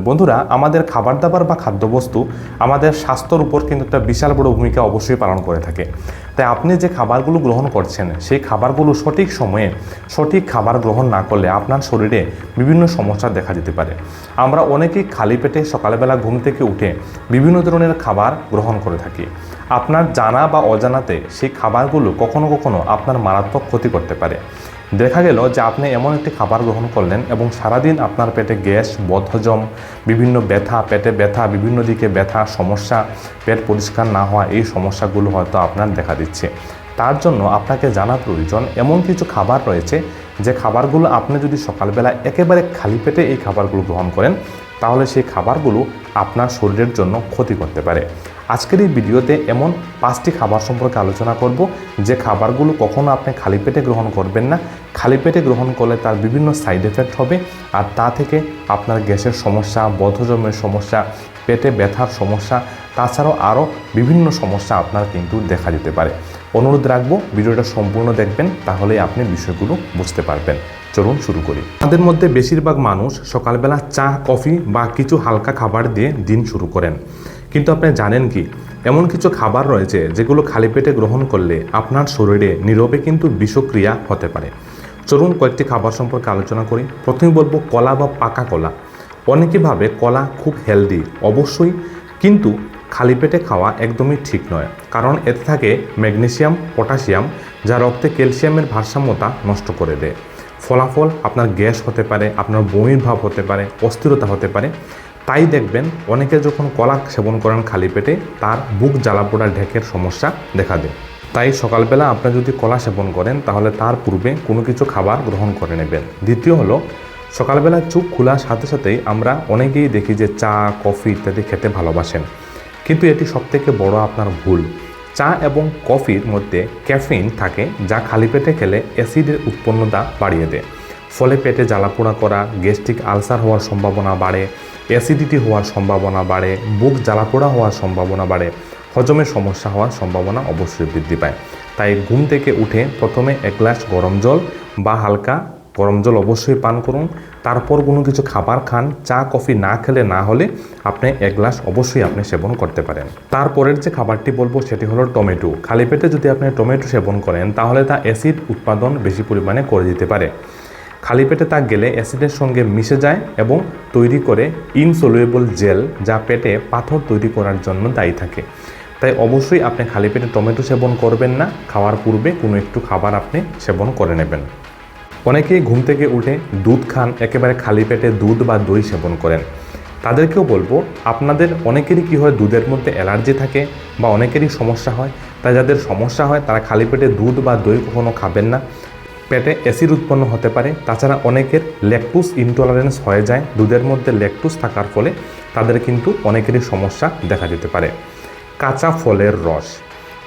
বন্ধুরা, আমাদের খাবার দাবার বা খাদ্যবস্তু আমাদের স্বাস্থ্যর উপর কিন্তু একটা বিশাল বড় ভূমিকা অবশ্যই পালন করে থাকে। তাই আপনি যে খাবারগুলো গ্রহণ করছেন, সেই খাবারগুলো সঠিক সময়ে সঠিক খাবার গ্রহণ না করলে আপনার শরীরে বিভিন্ন সমস্যা দেখা যেতে পারে। আমরা অনেকেই খালি পেটে সকালবেলা ঘুম থেকে উঠে বিভিন্ন ধরনের খাবার গ্রহণ করে থাকি। আপনার জানা বা অজানাতে সেই খাবারগুলো কখনো কখনো আপনার মারাত্মক ক্ষতি করতে পারে। দেখা গেল যে আপনি এমন একটি খাবার গ্রহণ করলেন এবং সারাদিন আপনার পেটে গ্যাস, বদহজম, বিভিন্ন ব্যথা, পেটে ব্যথা, বিভিন্ন দিকে ব্যথা, সমস্যা, পেট পরিষ্কার না হওয়া, এই সমস্যাগুলো হয়তো আপনার দেখা দিচ্ছে। তার জন্য আপনাকে জানা প্রয়োজন, এমন কিছু খাবার রয়েছে যে খাবারগুলো আপনি যদি সকালবেলা একেবারে খালি পেটে এই খাবারগুলো গ্রহণ করেন, তাহলে সেই খাবারগুলো আপনার শরীরের জন্য ক্ষতি করতে পারে। আজকের এই ভিডিওতে এমন পাঁচটি খাবার সম্পর্কে আলোচনা করব, যে খাবারগুলো কখনো আপনি খালি পেটে গ্রহণ করবেন না। খালি পেটে গ্রহণ করলে তার বিভিন্ন সাইড এফেক্ট হবে, আর তা থেকে আপনার গ্যাসের সমস্যা বধজমের সমস্যা, পেটে ব্যথার সমস্যা তাছাড়াও আরও বিভিন্ন সমস্যা আপনার কিন্তু দেখা দিতে পারে। অনুরোধ রাখব, ভিডিওটা সম্পূর্ণ দেখবেন, তাহলেই আপনি বিষয়গুলো বুঝতে পারবেন। চলুন শুরু করি। আমাদের মধ্যে বেশিরভাগ মানুষ সকালবেলা চা, কফি বা কিছু হালকা খাবার দিয়ে দিন শুরু করেন। কিন্তু আপনি জানেন কি, এমন কিছু খাবার রয়েছে যেগুলো খালি পেটে গ্রহণ করলে আপনার শরীরে নীরবে কিন্তু বিষক্রিয়া হতে পারে। চলুন কয়েকটি খাবার সম্পর্কে আলোচনা করি। প্রথমে বলব কলা বা পাকা কলা। অনেকে ভাবে কলা খুব হেলদি অবশ্যই। কিন্তু খালি পেটে খাওয়া একদমই ঠিক নয়। কারণ এতে থাকে ম্যাগনেসিয়াম, পটাশিয়াম, যা রক্তে ক্যালসিয়ামের ভারসাম্যতা নষ্ট করে দেয়। ফলাফল আপনার গ্যাস হতে পারে, আপনার বমির ভাব হতে পারে, অস্থিরতা হতে পারে। তাই দেখবেন অনেকে যখন কলা সেবন করেন খালি পেটে, তার বুক জ্বালা পোড়া ঢেকের সমস্যা দেখা দেয়। তাই সকালবেলা আপনি যদি কলা সেবন করেন, তাহলে তার পূর্বে কোনো কিছু খাবার গ্রহণ করে নেবেন। দ্বিতীয় হলো, সকালবেলা চুপ খোলার সাথে সাথেই আমরা অনেকেই দেখি যে চা, কফি ইত্যাদি খেতে ভালোবাসেন। কিন্তু এটি সবথেকে বড় আপনার ভুল। চা এবং কফির মধ্যে ক্যাফিন থাকে যা খালি পেটে খেলে অ্যাসিডের উৎপন্নতা বাড়িয়ে দেয়। ফলে পেটে জ্বালাপোড়া করা, গ্যাস্ট্রিক আলসার হওয়ার সম্ভাবনা বাড়ে, অ্যাসিডিটি হওয়ার সম্ভাবনা বাড়ে, বুক জ্বালাপোড়া হওয়ার সম্ভাবনা বাড়ে হজমের সমস্যা হওয়ার সম্ভাবনা অবশ্যই বৃদ্ধি পায়। তাই ঘুম থেকে উঠে প্রথমে এক গ্লাস গরম জল বা হালকা গরম জল অবশ্যই পান করুন। তারপর কোনো কিছু খাবার খান, চা, কফি না খেলে না হলে আপনি এক গ্লাস অবশ্যই আপনি সেবন করতে পারেন। তারপরের যে খাবারটি বলব সেটি হলো টমেটো। খালি পেটে যদি আপনি টমেটো সেবন করেন, তাহলে তা অ্যাসিড উৎপাদন বেশি পরিমাণে করে দিতে পারে। খালি পেটে তা গেলে অ্যাসিডের সঙ্গে মিশে যায় এবং তৈরি করে ইনসলুয়েবল জেল, যা পেটে পাথর তৈরি করার জন্য দায়ী থাকে। তাই অবশ্যই আপনি খালি পেটে টমেটো সেবন করবেন না। খাওয়ার পূর্বে কোনো একটু খাবার আপনি সেবন করে নেবেন। অনেকেই ঘুম থেকে উঠে দুধ খান, একেবারে খালি পেটে দুধ বা দই সেবন করেন। তাদেরকেও বলব, আপনাদের অনেকেরই কী হয় দুধের মধ্যে অ্যালার্জি থাকে বা অনেকেরই সমস্যা হয়, তাই যাদের সমস্যা হয় তারা খালি পেটে দুধ বা দই কখনো খাবেন না। পেটে অ্যাসিড উৎপন্ন হতে পারে, তাছাড়া অনেকের ল্যাকটুস ইনটলারেন্স হয়ে যায়, দুধের মধ্যে ল্যাকটুস থাকার ফলে তাদের কিন্তু অনেকেরই সমস্যা দেখা যেতে পারে। কাঁচা ফলের রস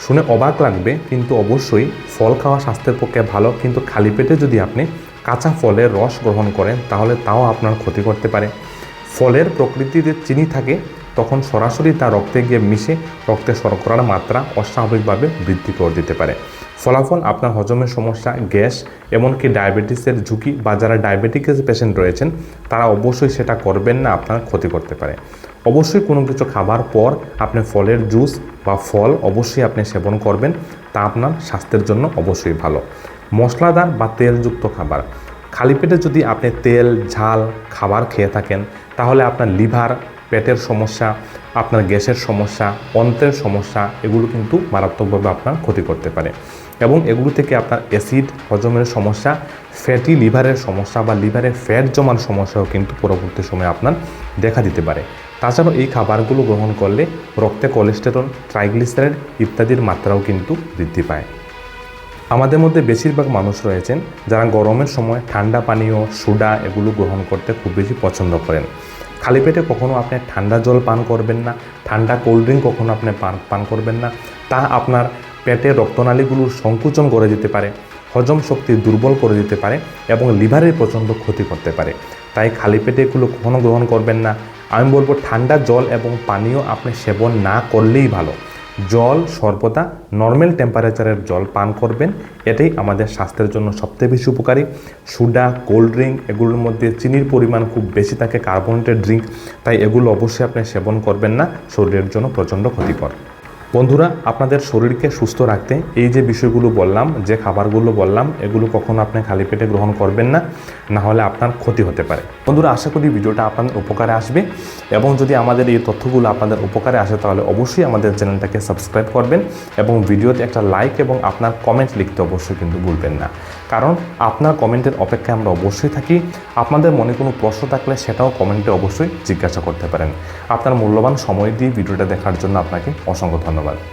শুনে অবাক লাগবে, কিন্তু অবশ্যই ফল খাওয়া স্বাস্থ্যের পক্ষে ভালো, কিন্তু খালি পেটে যদি আপনি কাঁচা ফলের রস গ্রহণ করেন, তাহলে তাও আপনার ক্ষতি করতে পারে। ফলের প্রকৃতিতে চিনি থাকে, তখন সরাসরি তা রক্তে গিয়ে মিশে রক্তে শর্করার মাত্রা অস্বাভাবিকভাবে বৃদ্ধি করে দিতে পারে। ফলাফল আপনার হজমের সমস্যা, গ্যাস, এমনকি ডায়াবেটিসের ঝুঁকি বা যারা ডায়াবেটিকের পেশেন্ট রয়েছেন, তারা অবশ্যই সেটা করবেন না, আপনার ক্ষতি করতে পারে। অবশ্যই কোনো কিছু খাবার পর আপনি ফলের জুস বা ফল অবশ্যই আপনি সেবন করবেন। তা আপনার স্বাস্থ্যের জন্য অবশ্যই ভালো। মশলাদার বা তেলযুক্ত খাবার। খালি পেটে যদি আপনি তেল, ঝাল খাবার খেয়ে থাকেন, তাহলে আপনার লিভার, পেটের সমস্যা, আপনার গ্যাসের সমস্যা, অন্ত্রের সমস্যা, এগুলো কিন্তু মারাত্মকভাবে আপনার ক্ষতি করতে পারে। এবং এগুলো থেকে আপনার অ্যাসিড, হজমের সমস্যা, ফ্যাটি লিভারের সমস্যা বা লিভারে ফ্যাট জমার সমস্যাও কিন্তু পরবর্তী সময়ে আপনার দেখা দিতে পারে। তাছাড়াও এই খাবারগুলো গ্রহণ করলে রক্তে কোলেস্টেরল ট্রাইগ্লিসারাইড ইত্যাদির মাত্রাও কিন্তু বৃদ্ধি পায়। আমাদের মধ্যে বেশিরভাগ মানুষ রয়েছেন যারা গরমের সময় ঠান্ডা পানীয়, সোডা এগুলো গ্রহণ করতে খুব বেশি পছন্দ করেন। খালি পেটে কখনো আপনি ঠান্ডা জল পান করবেন না, ঠান্ডা কোল্ড ড্রিঙ্ক কখনো আপনি পান পান করবেন না। তা আপনার পেটে রক্তনালীগুলোর সংকুচন করে দিতে পারে, হজম শক্তি দুর্বল করে দিতে পারে এবং লিভারের প্রচণ্ড ক্ষতি করতে পারে। তাই খালি পেটে এগুলো কখনো গ্রহণ করবেন না। আমি বলব ঠান্ডা জল এবং পানীয় আপনি সেবন না করলেই ভালো। জল সর্বদা নর্মাল টেম্পারেচারের জল পান করবেন। এটাই আমাদের স্বাস্থ্যের জন্য সবথেকে বেশি উপকারী। সুডা কোল্ড ড্রিঙ্ক এগুলোর মধ্যে চিনির পরিমাণ খুব বেশি থাকে কার্বনেটেড ড্রিঙ্ক তাই এগুলো অবশ্যই আপনি সেবন করবেন না, শরীরের জন্য প্রচণ্ড ক্ষতিকর। বন্ধুরা, আপনাদের শরীরকে সুস্থ রাখতে এই যে বিষয়গুলো বললাম, যে খাবারগুলো বললাম, এগুলো কখনো আপনি খালি পেটে গ্রহণ করবেন না না হলে আপনার ক্ষতি হতে পারে। বন্ধুরা, আশা করি ভিডিওটা আপনাদের উপকারে আসবে এবং যদি আমাদের এই তথ্যগুলো আপনাদের উপকারে আসে, তাহলে অবশ্যই আমাদের চ্যানেলটাকে সাবস্ক্রাইব করবেন এবং ভিডিওতে একটা লাইক এবং আপনার কমেন্ট লিখতে অবশ্যই কিন্তু ভুলবেন না। কারণ আপনার কমেন্টের অপেক্ষায় আমরা অবশ্যই থাকি, আপনাদের মনে কোনো প্রশ্ন থাকলে সেটাও কমেন্টে অবশ্যই জিজ্ঞাসা করতে পারেন। আপনার মূল্যবান সময় দিয়ে ভিডিওটা দেখার জন্য আপনাকে অসংখ্য ধন্যবাদ।